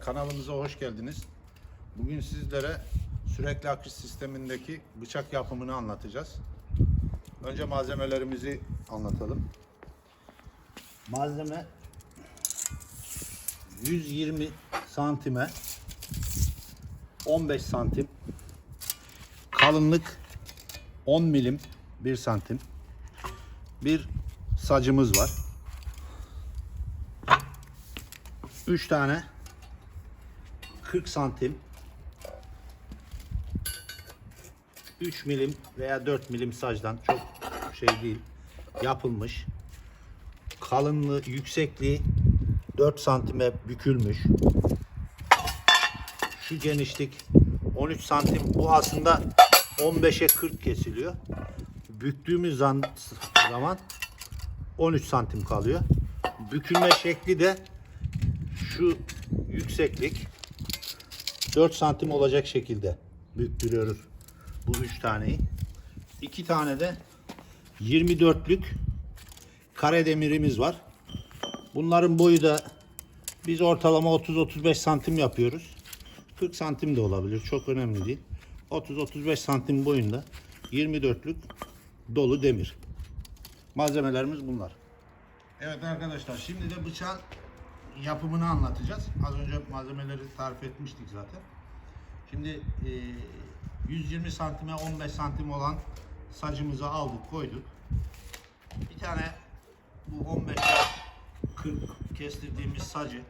kanalımıza hoş geldiniz. Bugün sizlere sürekli akış sistemindeki bıçak yapımını anlatacağız. Önce malzemelerimizi anlatalım. Malzeme 120 santime 15 santim kalınlık 10 milim 1 santim bir sacımız var. 3 tane 40 santim. 3 milim veya 4 milim sacdan çok şey değil yapılmış. Kalınlığı yüksekliği 4 santime bükülmüş. Şu genişlik 13 santim bu aslında 15'e 40 kesiliyor. Büktüğümüz zaman 13 santim kalıyor. Bükülme şekli de şu yükseklik 4 santim olacak şekilde büktürüyoruz bu üç taneyi. İki tane de 24'lük kare demirimiz var. Bunların boyu da biz ortalama 30-35 santim yapıyoruz. 40 santim de olabilir. Çok önemli değil. 30-35 santim boyunda 24'lük dolu demir. Malzemelerimiz bunlar. Evet arkadaşlar şimdi de bıçağın yapımını anlatacağız. Az önce malzemeleri tarif etmiştik zaten. Şimdi e, 120 santime 15 santim olan sacımızı aldık koyduk. Bir tane bu 15 40 kestirdiğimiz sacı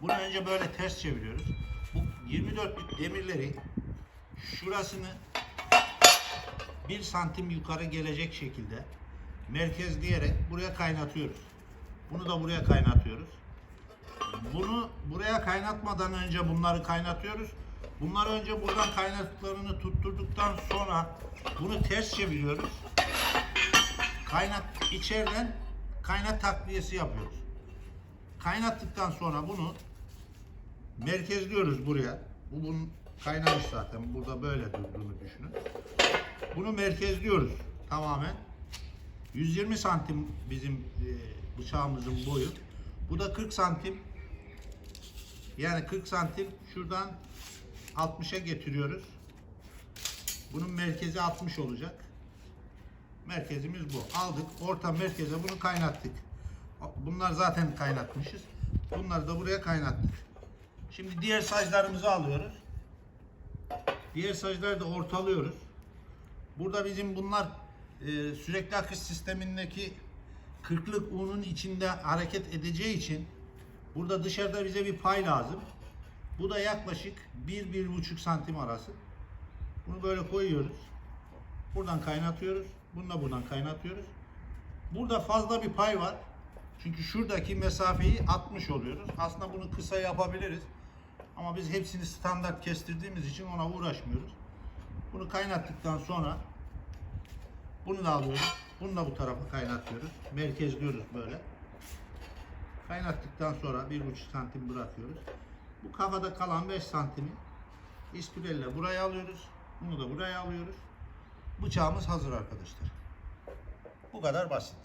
bunu önce böyle ters çeviriyoruz. Bu 24'lük demirleri şurasını 1 santim yukarı gelecek şekilde merkezleyerek buraya kaynatıyoruz. Bunu da buraya kaynatıyoruz. Buraya kaynatmadan önce bunları kaynatıyoruz. Bunları önce buradan kaynattıklarını tutturduktan sonra bunu ters çeviriyoruz. Kaynat içeriden kaynat takviyesi yapıyoruz. Kaynattıktan sonra bunu merkezliyoruz buraya. Bu bunun kaynamış zaten. Burada böyle durduğunu düşünün. Bunu merkezliyoruz tamamen. 120 santim bizim e, bıçağımızın boyu. Bu da 40 santim. Yani 40 santim şuradan 60'a getiriyoruz. Bunun merkezi 60 olacak. Merkezimiz bu. Aldık. Orta merkeze bunu kaynattık. Bunlar zaten kaynatmışız. Bunları da buraya kaynattık. Şimdi diğer saclarımızı alıyoruz. Diğer sacları da ortalıyoruz. Burada bizim bunlar e, sürekli akış sistemindeki kırklık unun içinde hareket edeceği için burada dışarıda bize bir pay lazım. Bu da yaklaşık 1-1,5 santim arası. Bunu böyle koyuyoruz. Buradan kaynatıyoruz. Bunu da buradan kaynatıyoruz. Burada fazla bir pay var. Çünkü şuradaki mesafeyi 60 oluyoruz. Aslında bunu kısa yapabiliriz. Ama biz hepsini standart kestirdiğimiz için ona uğraşmıyoruz. Bunu kaynattıktan sonra bunu da alıyoruz. Bunu da bu tarafa kaynatıyoruz. Merkezliyoruz böyle. Kaynattıktan sonra 1,5 santim bırakıyoruz. Bu kafada kalan 5 santimi ispirelle buraya alıyoruz. Bunu da buraya alıyoruz. Bıçağımız hazır arkadaşlar. Bu kadar basit.